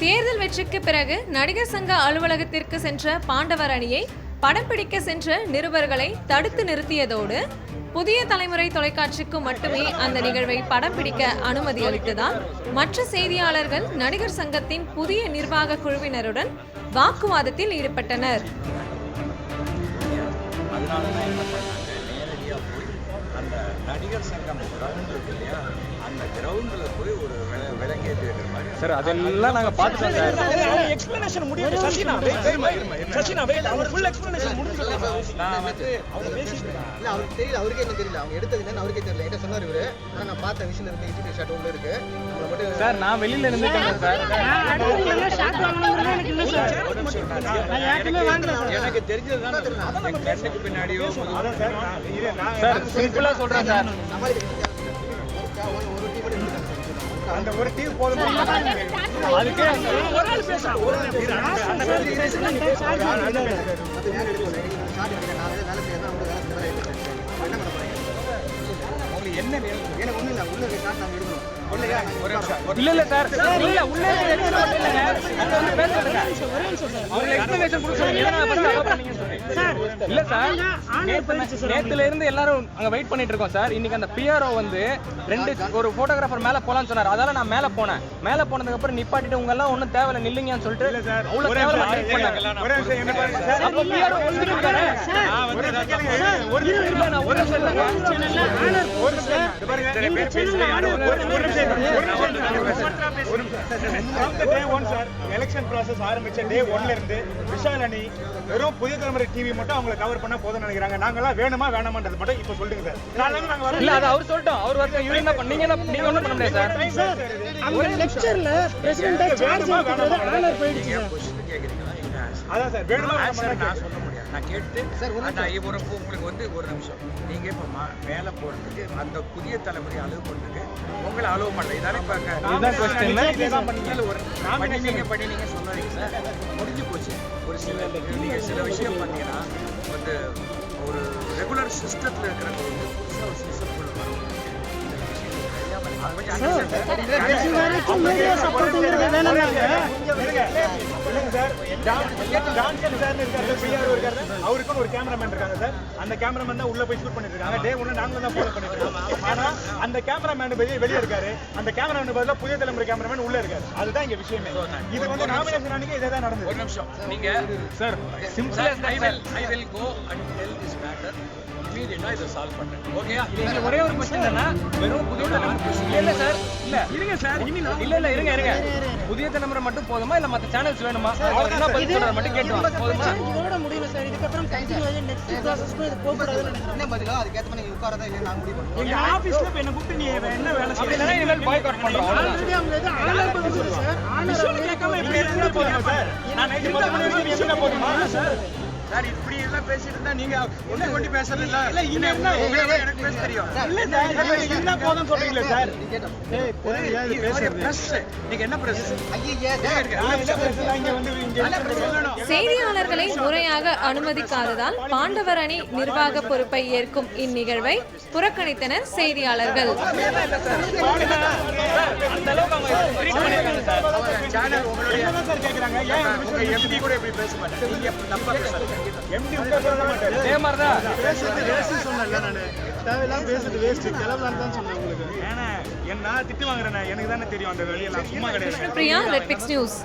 தேர்தல் வெற்றிக்கு பிறகு நடிகர் சங்க அலுவலகத்திற்கு சென்ற பாண்டவர் அணியை படம் பிடிக்க சென்ற நிருபர்களை தடுத்து நிறுத்தியதோடு புதிய தலைமுறை தொலைக்காட்சிக்கு மட்டுமே அந்த நிகழ்வை படம் பிடிக்க அனுமதி அளித்ததால் மற்ற செய்தியாளர்கள் நடிகர் சங்கத்தின் புதிய நிர்வாக குழுவினருடன் வாக்குவாதத்தில் ஈடுபட்டனர். அந்த நடிகர் சங்கம் கிரவுண்ட் இருக்கு இல்லையா? அந்த கிரவுண்டில் சார் அதெல்லாம் நாங்க பார்த்துட்டோம் சார். எக்ஸ்பிளனேஷன் முடியும் சசினா. சசினா wait, அவர் full explanation முடிஞ்சிடும். நான் வந்து அவங்க பேசிட்டு இல்ல அவருக்கு தெரியல. அவருக்கே என்ன தெரியல? அவங்க எடுத்தது என்னன்னு அவருக்கே தெரியல. என்கிட்ட சொன்னார் இவரு. நான் பார்த்த விஷயம் இருக்கு. இஜிபி ஷாட் உள்ள இருக்கு. சார் நான் வெளியில இருந்துட்டேன் சார். எனக்கு தெரிஞ்சது தான் என் கண்ணுக்கு பின்னாடியோ சார் சிம்பிளா சொல்றேன் சார். அந்த ஒரு டீம் போதும் அதுக்கே ஒரு ஆள் பேசலாம் ஒரு ஆள் என்ன எனக்கு ஒண்ணும் இல்ல உள்ள இருக்க ஷாட் நாங்க எடுக்கணும் இல்ல இல்ல சார் இல்ல உள்ள இருக்க எடுக்க மட்டும் இல்லங்க வந்து சொல்லுங்க அவங்க எக்ஸ்பிளனேஷன் இல்ல சார். நேத்துல இருந்து எல்லாரும் அங்க வெயிட் பண்ணிட்டு இருக்கோம் சார். இன்னைக்கு அந்த பிஆர்ஓ வந்து ரெண்டு ஒரு போட்டோகிராஃபர் மேல போலாம்னு சொன்னாரு. அதால நான் மேல போனேன். மேல போனதுக்கு அப்புறம் நிப்பாட்டிட்டு உங்க எல்லாம் ஒண்ணும் தேவையில்ல நில்லுங்கன்னு சொல்லிட்டு அவ்வளவு தேவையில்ல பண்ணாங்க. ஒரே நிமிஷம் என்ன பாருங்க சார். அப்ப பிஆர்ஓ ஒதுக்கிட்டாரு ஒரு நிமிஷம் கேளுங்க. ஒரு நிமிஷம் இல்ல நான் ஒரு நிமிஷம் இல்லைங்க. ஒரு நிமிஷம் இது பாருங்க. ஒரு நிமிஷம் election process ஆரம்பிச்ச day one ல இருந்து விஷால் அணி வெறும் புதிய தலைமுறை டிவி மட்டும் அவங்களை கவர் பண்ண போதும்னு நினைக்கிறாங்க. நாங்கெல்லாம் வேணுமா வேணாமான்றது மட்டும் இப்ப சொல்லுங்க. சார் இல்ல அது அவர் சொல்லிட்டோம். அவர் வரட்டும் இவரு என்ன பண்ண- நீங்க என்ன நீங்க ஒண்ணும் பண்ண முடியாது சார். அவங்க லெக்சர்ல பிரசிடென்ட் வேணுமா வேணாமா? ஆனர் போயிடுச்சு? அதான் சார் வேணுமா நான் சொல்ல முடியாது நான் கேட்டு இப்போ ஒரு உங்களுக்கு வந்து ஒரு நிமிஷம். நீங்க இப்போ மேல போறதுக்கு அந்த புதிய தலைமுறை அலோவ் பண்றதுக்கு உங்களை அலோவ் பண்ணல. இதானே இப்ப ஒரு பண்ணீங்க பண்ணீங்க சொன்னீங்க சார். முடிஞ்சு போச்சு. ஒரு சில நீங்க சில விஷயம் பண்ணீங்கன்னா வந்து ஒரு ரெகுலர் சிஸ்டத்துல இருக்கிறவங்க வந்து புதுசா ஒரு சிஸ்டம் கொண்டு வரும் தெரியாம அது கொஞ்சம் அவருக்கும் ஒரு கேமராமேன் இருக்காங்க சார். அந்த கேமராமேன் தான் உள்ள போய் ஷூட் பண்ணிட்டு இருக்காங்க. டே ஒன்று நாங்களும் தான் ஃபாலோ பண்ணிட்டு இருக்கோம். ஆனா அந்த கேமராமேன் வெளியே வெளியே இருக்காரு. அந்த கேமராமேன் பதிலா புதிய தலைமுறை கேமராமேன் உள்ள இருக்காரு. அதுதான் இங்க விஷயமே. இது வந்து நாமினேஷன் அன்னைக்கு இதே தான் நடந்தது. ஒரு நிமிஷம். நீங்க சார் சிம்பிளா I will I will go and tell this matter இமீடியட்டா இதை சால்வ் பண்றேன். ஓகேயா ஒரே ஒரு கொஸ்டின் தானே? வெறும் புதிய தலைமுறை இல்ல இல்ல சார். இல்ல இருங்க சார். இல்ல இல்ல இருங்க இருங்க. புதிய தலைமுறை மட்டும் போதுமா? இல்ல மத்த சேனல்ஸ் வேணுமா? அவர் என்ன பதில் சொல்றாரு மட்டும் கேட்டு போதுமா? இதோட முடியல சார். இதுக்கப்புறம் கண்டினியூ நெக்ஸ்ட் ப்ராசஸ்க்கு இது போக கூடாதுன்னு என்ன பதிலோ அதுக்கேற்ற மாதிரி நீங்க உட்காரதா இல்லையா? நாங்க முடிவு பண்ணுவோம் எங்க ஆபீஸ்ல இப்ப என்ன கூப்பிட்டு நீ என்ன வேலை அப்படி இல்லைன்னா இனிமேல் பாய்காட் பண்றோம் அவ்வளவுதான். ஆல்ரெடி அவங்க எது ஆனர் பண்ணுது சார். ஆனர் கேட்காம இப்படி இருந்தா போதுமா சார்? நான் மணி வரைக்கும் இருந்தா போதுமா? சார். சார் இப்படி எல்லாம் பேசிட்டு இருந்தா நீங்க ஒண்ணு கொண்டு பேசுறது இல்ல இல்ல, என்ன- எனக்கு பேச தெரியும் இல்ல சார் இருந்தா போதும் சொல்றீங்களே சார் பிரஸ் நீங்க என்ன பிரஸ் ஐயே இங்க வந்து இங்க சொல்லணும் செய்தியாளர்களை முறையாக அனுமதிக்காததால் பாண்டவர் அணி நிர்வாக பொறுப்பை ஏற்கும் இந்நிகழ்வை புறக்கணித்தனர் செய்தியாளர்கள் சேனல் உங்களுடைய என்ன சார் கேக்குறாங்க? ஏன் உங்க கூட இப்படி பேச மாட்டேன். நீங்க தப்பா பேசுறீங்க எம்டி உள்ள சொல்ல மாட்டாரு அதே மாதிரி தான் ஏன்னா என்ன திட்டு வாங்குறேன்? எனக்கு தானே தெரியும் அந்த வெளியெல்லாம் சும்மா கிடையாது. பிரியா ரெட்பிக்ஸ் நியூஸ்